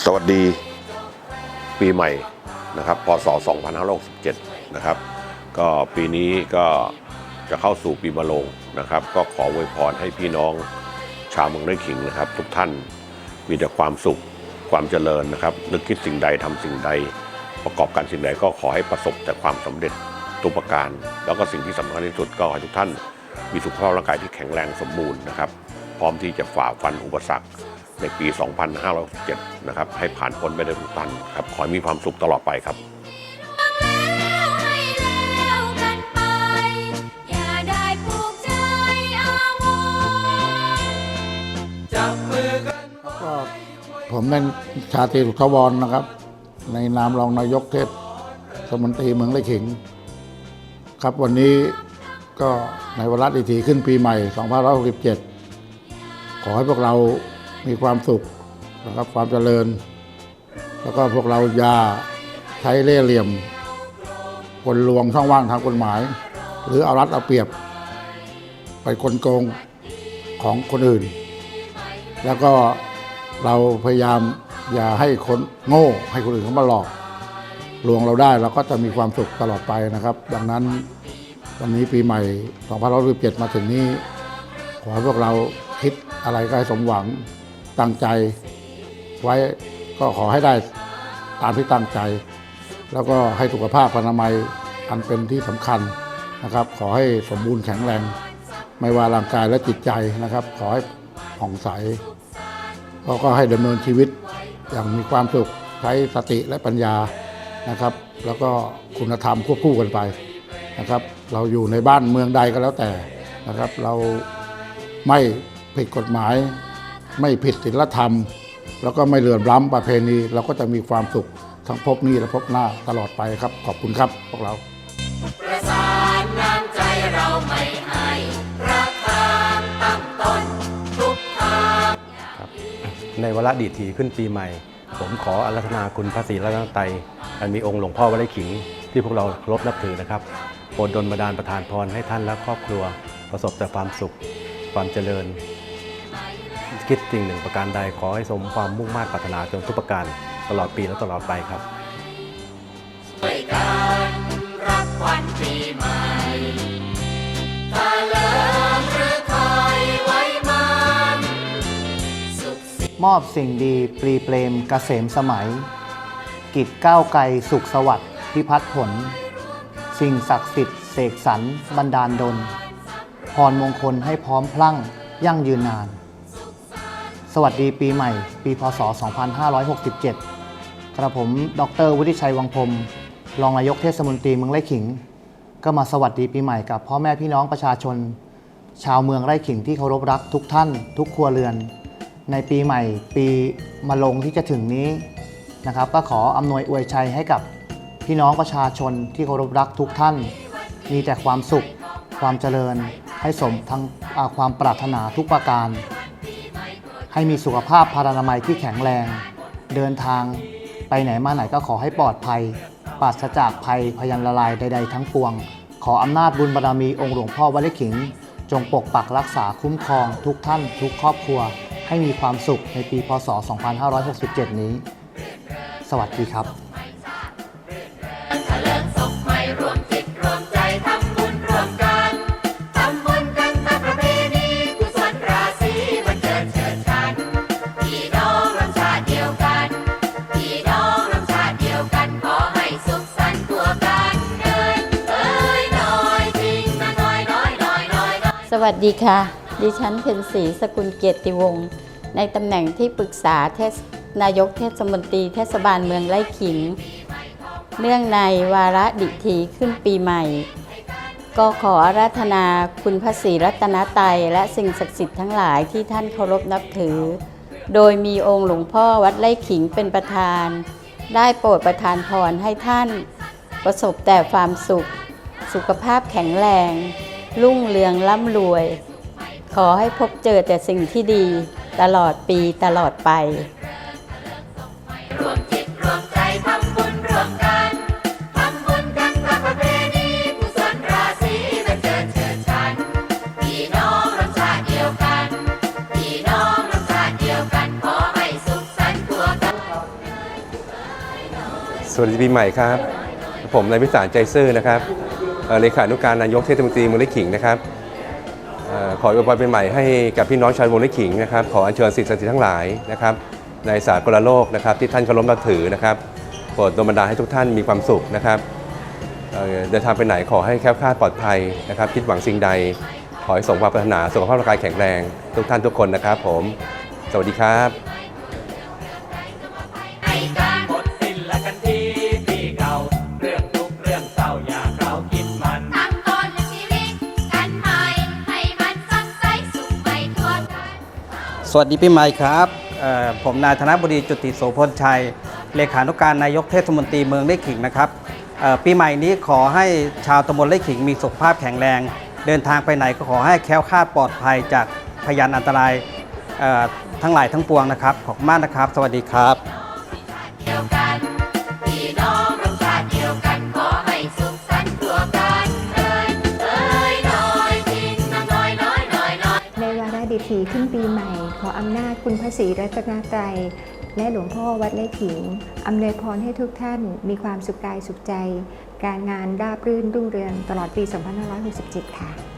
สวัสดีปีใหม่นะครับ พศ 2567 นะครับ ก็ปีนี้ก็จะเข้าสู่ปีมะโรงนะครับ ก็ขออวยพรให้พี่น้องชาวเมืองไร่ขิงนะครับ ทุกท่านมีแต่ความสุขความเจริญนะครับ นึกคิดสิ่งใดทำสิ่งใด ประกอบการสิ่งใดก็ขอให้ประสบแต่ความสำเร็จทุกประการ แล้วก็สิ่งที่สำคัญที่สุดก็ขอให้ทุกท่านมีสุขภาพร่างกายที่แข็งแรงสมบูรณ์นะครับ พร้อมที่จะฝ่าฟันอุปสรรค ในปี 2567นะครับให้ผ่านพ้นไปได้ทุกท่านครับขอให้มีความสุขตลอดไปครับแล้วให้แล้วกันไปอย่าได้ผูกใจอาวรณ์ก็ผมเป็นชาตรีสุขวรนะครับ ในนามรองนายกเทศมนตรีเมืองไร่ขิง ครับวันนี้ก็ในวาระดีทีขึ้นปีใหม่ 2567 ขอให้พวกเรา มีความสุขนะครับความเจริญ แล้วก็พวกเราอย่าใช้เล่ห์เหลี่ยมกลลวงช่องว่างทางกฎหมาย หรือเอารัดเอาเปรียบ ไปกลโกงของคนอื่น แล้วก็เราพยายามอย่าให้คนโง่ ให้คนอื่นเขามาหลอกลวงเราได้เราก็จะมีความสุขตลอดไปนะครับ ดังนั้นวันนี้ปีใหม่2567มาถึงนี้ ขอให้พวกเราคิดอะไรก็ให้สมหวัง ตั้งใจไว้ก็ขอให้ได้ตามที่ตั้งใจ แล้วก็ให้สุขภาพอนามัยอันเป็นที่สำคัญนะครับ ขอให้สมบูรณ์แข็งแรง ไม่ว่าร่างกายและจิตใจนะครับ ขอให้ผ่องใสเขาก็ให้ดำเนินชีวิตอย่างมีความสุขใช้สติและปัญญานะครับ แล้วก็คุณธรรมควบคู่กันไปนะครับ เราอยู่ในบ้านเมืองใดก็แล้วแต่นะครับ เราไม่ผิดกฎหมาย ไม่ผิดศีลธรรม แล้วก็ไม่เลื่อนล้ำประเพณี เราก็จะมีความสุขทั้งภพนี้และภพหน้าตลอดไปครับ ขอบคุณครับพวกเราประสานน้ำใจเราไม่ให้รักทางตั้งต้นทุกทางในวาระดีทีขึ้นปีใหม่ ผมขออารัธนาคุณพระศรีรัตนตรัยอันมีองค์หลวงพ่อวัดไร่ขิง ที่พวกเราเคารพนับถือนะครับโปรดดลบันดาลประทานพรให้ท่านและครอบครัว ประสบแต่ความสุข ความเจริญ คิดสิ่งหนึ่งประการใดขอให้สมความมุ่งมา่ปรารถนาจนทุกประการตลอดปีและตลอดไปครับด้วยกันรับวันปีใหม่ถ้าเลิมหรือคอยไว้มันสุขสิมอบสิ่งดีปรีเปรมเกษมสมัย กิจก้าวไกลสุขสวัสดิ์พิพัฒน์ผล สิ่งศักดิ์สิทธิ์เสกสรรบันดาลดลพรมงคลให้พร้อมพลั่งยั่งยืนนาน สวัสดีปีใหม่ ปีพศ 2567 กระผม ดร วุฒิชัยวังพรมรองนายกเทศมนตรีเมืองไร่ขิง ก็มาสวัสดีปีใหม่กับพ่อแม่พี่น้องประชาชน ชาวเมืองไร่ขิงที่เคารพรักทุกท่าน ทุกครัวเรือน ในปีใหม่ ปีมะลงที่จะถึงนี้นะครับ ก็ขออำนวยอวยชัยให้กับพี่น้องประชาชนที่เคารพรักทุกท่าน มีแต่ความสุข ความเจริญ ให้สมทั้งความปรารถนาทุกประการ ให้มีสุขภาพพารานามัยที่แข็งแรง เดินทางไปไหนมาไหนก็ขอให้ปลอดภัย ปราศจากภัยพยันละลายใดๆทั้งปวง ขออำนาจบุญบารมีองค์หลวงพ่อวัดไร่ขิง จงปกปักรักษาคุ้มครองทุกท่านทุกครอบครัว ให้มีความสุขในปีพศ 2567 นี้ สวัสดีครับ สวัสดีค่ะ ดิฉันเพ็ญศรีสกุลเกียรติวงศ์ในตำแหน่งที่ปรึกษาเทศนายกเทศมนตรีเทศบาลเมืองไร่ขิง เนื่องในวาระดิถีขึ้นปีใหม่ ก็ขออาราธนาคุณพระศรีรัตนตรัยและสิ่งศักดิ์สิทธิ์ทั้งหลายที่ท่านเคารพนับถือ โดยมีองค์หลวงพ่อวัดไร่ขิงเป็นประธาน ได้โปรดประทานพรให้ท่าน ประสบแต่ความสุข สุขภาพแข็งแรง รุ่งเรืองร่ำรวย ขอให้พบเจอแต่สิ่งที่ดีตลอดปีตลอดไปรวมจิตรวมใจทำบุญรวมกันทำบุญกันตามประเพณีกุศลราศีบันเจิดเชิดชันพี่น้องรำชาติเดียวกันพี่น้องรำชาติเดียวกันขอให้สุขสันต์ทั่วกันสวัสดีปีใหม่ครับ ผมนายวิสารใจซื่อนะครับ เลขานุการนายกเทศมนตรีเมืองไร่ขิงนะครับออขออวยพรปีใหม่ให้กับพี่น้องชาวเมืองไร่ขิงนะครับขออัญเชิญสิ่งศักดิ์สิทธิ์ทั้งหลายนะครับในสากลโลกนะครับที่ท่านเคารพนับถือนะครับโปรดดลบันดาลให้ทุกท่านมีความสุขนะครับเอ่อเดินทางไปไหนขอให้แคล้วคลาดปลอดภัยนะครับ คิดหวังสิ่งใด ขอให้สมความปรารถนาสุขภาพร่างกายแข็งแรง ทุกท่านทุกคนนะครับ ผม สวัสดีครับ สวัสดีปีใหม่ครับผมนายธนบดีจุติโสพลชัย เลขานุการนายกเทศมนตรีเมืองไร่ขิงนะครับปีใหม่นี้ขอให้ชาวตำบลไร่ขิงมีสุขภาพแข็งแรง เดินทางไปไหนก็ขอให้แคล้วคลาดปลอดภัยจากพยานอันตรายทั้งหลายทั้งปวงนะครับ ขอบคุณมากนะครับ สวัสดีครับ คุณพระศรีรัตนตรัยและหลวงพ่อวัดไร่ขิงอำนวยพรให้ทุกท่านมีความสุขกายสุขใจ การงานราบรื่นรุ่งเรืองตลอดปี 2567 ค่ะ